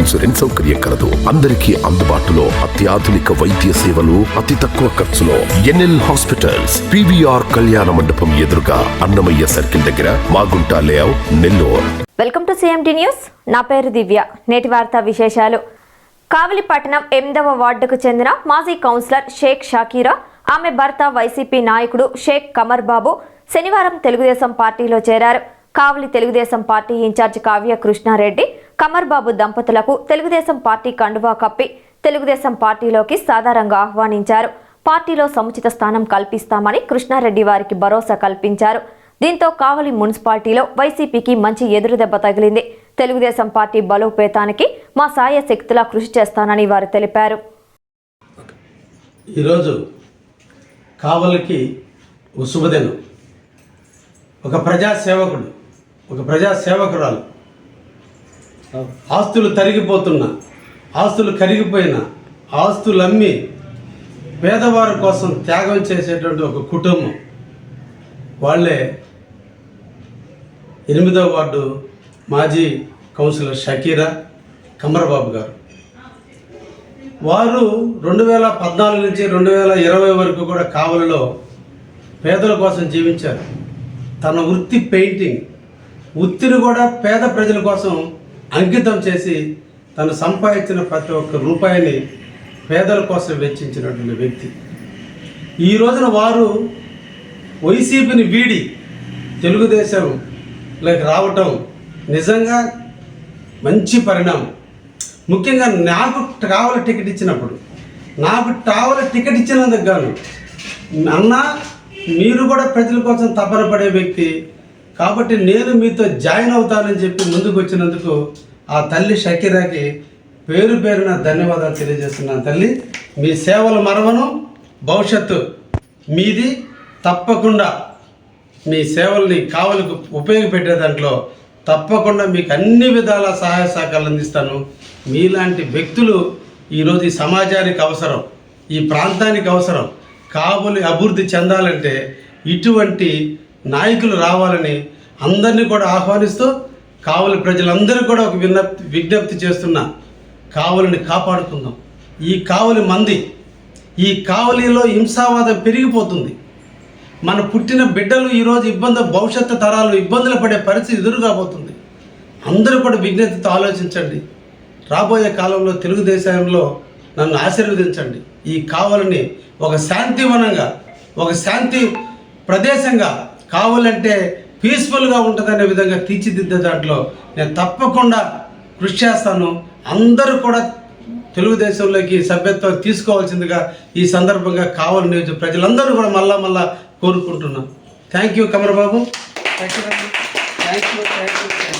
Insurance సౌకర్యం కలదు. అందరికీ అందుబాటులో అత్యాధునిక వైద్య సేవలు అతి తక్కువ ఖర్చులో ఎన్ఎల్ హాస్పిటల్స్ పివిఆర్ కళ్యాణ మండపం ఎదురుగా అన్నమయ్య సర్కిల్ దగ్గర Magunta layout Nellore. Welcome to CMD news నా పేరు దివ్య. నేటి వార్తా విశేషాలు. కావలిపట్టణం ఎనిమిదవ వార్డుకు చెందిన మాజీ కౌన్సిలర్ షేక్ షాకీరా ఆమె భర్త వైసీపీ నాయకుడు షేక్ కమర్ బాబు శనివారం తెలుగుదేశం పార్టీలో చేరారు. Kavali Telugu Desam party in charge Kavya Krishna Reddy Kamarbabu దంపతులకు తెలుగుదేశం పార్టీ కండువా కప్పి తెలుగుదేశం పార్టీలోకి సాధారణంగా ఆహ్వానించారు. పార్టీలో సముచిత స్థానం కల్పిస్తామని కృష్ణారెడ్డి వారికి భరోసా కల్పించారు. దీంతో కావలి మున్సిపాలిటీలో వైసీపీకి మంచి ఎదురుదెబ్బ తగిలింది. తెలుగుదేశం పార్టీ బలోపేతానికి మా సాయ శక్తులా కృషి చేస్తానని వారు తెలిపారు. ఈరోజు కావలికి ఒక శుభదినం. ఒక ప్రజా ఒక ఆస్తులు తరిగిపోతున్న ఆస్తులు కరిగిపోయిన ఆస్తులు అమ్మి పేదవారి కోసం త్యాగం చేసేటువంటి ఒక కుటుంబం. వాళ్ళే ఎనిమిదవ వార్డు మాజీ కౌన్సిలర్ షకీరా కమరబాబు గారు. వారు రెండు వేల పద్నాలుగు నుంచి రెండు వేల ఇరవై వరకు కూడా కావలిలో పేదల కోసం జీవించారు. తన వృత్తి పెయింటింగ్ వృత్తిని కూడా పేద ప్రజల కోసం అంకితం చేసి తను సంపాదించిన ప్రతి ఒక్క రూపాయిని పేదల కోసం వెచ్చించినటువంటి వ్యక్తి. ఈ రోజున వారు వైసీపీని వీడి తెలుగుదేశంలోకి రావటం నిజంగా మంచి పరిణామం. ముఖ్యంగా నాకు ట్రావెల్ టికెట్ ఇచ్చినప్పుడు నాకు ట్రావెల్ టికెట్ ఇచ్చినందుకు గాను అన్న మీరు కూడా ప్రజల కోసం తపన పడే వ్యక్తి కాబట్టి నేను మీతో జాయిన్ అవుతానని చెప్పి ముందుకు వచ్చినందుకు ఆ తల్లి షకీరాకి పేరు పేరున ధన్యవాదాలు తెలియజేస్తున్నాను తల్లి. మీ సేవలు మరవను. భవిష్యత్తు మీది. తప్పకుండా మీ సేవల్ని కావలకు ఉపయోగపెట్టే దాంట్లో తప్పకుండా మీకు అన్ని విధాల సహాయ సహకారాలు అందిస్తాను. మీలాంటి వ్యక్తులు ఈరోజు ఈ సమాజానికి అవసరం. ఈ ప్రాంతానికి అవసరం. కావలి అభివృద్ధి చెందాలంటే ఇటువంటి నాయకులు రావాలని అందరినీ కూడా ఆహ్వానిస్తూ కావలి ప్రజలందరూ కూడా ఒక విజ్ఞప్తి విజ్ఞప్తి చేస్తున్నా కావలిని కాపాడుకుందాం. ఈ కావలి మంది ఈ కావలిలో హింసావాదం పెరిగిపోతుంది. మన పుట్టిన బిడ్డలు ఈరోజు ఇబ్బంది భవిష్యత్తు తరాలు ఇబ్బందులు పడే పరిస్థితి ఎదురుగాబోతుంది అందరూ కూడా విజ్ఞతతో ఆలోచించండి. రాబోయే కాలంలో తెలుగుదేశంలో నన్ను ఆశీర్వదించండి. ఈ కావలిని ఒక శాంతివనంగా ఒక శాంతి ప్రదేశంగా కావాలంటే పీస్ఫుల్గా ఉంటుందనే విధంగా తీర్చిదిద్దే దాంట్లో నేను తప్పకుండా కృషి చేస్తాను. అందరూ కూడా తెలుగుదేశంలోకి సభ్యత్వం తీసుకోవాల్సిందిగా ఈ సందర్భంగా కావాలి నియోజక ప్రజలందరూ కూడా మళ్ళా మళ్ళా కోరుకుంటున్నాను. Thank you Kamarababu thank you thank you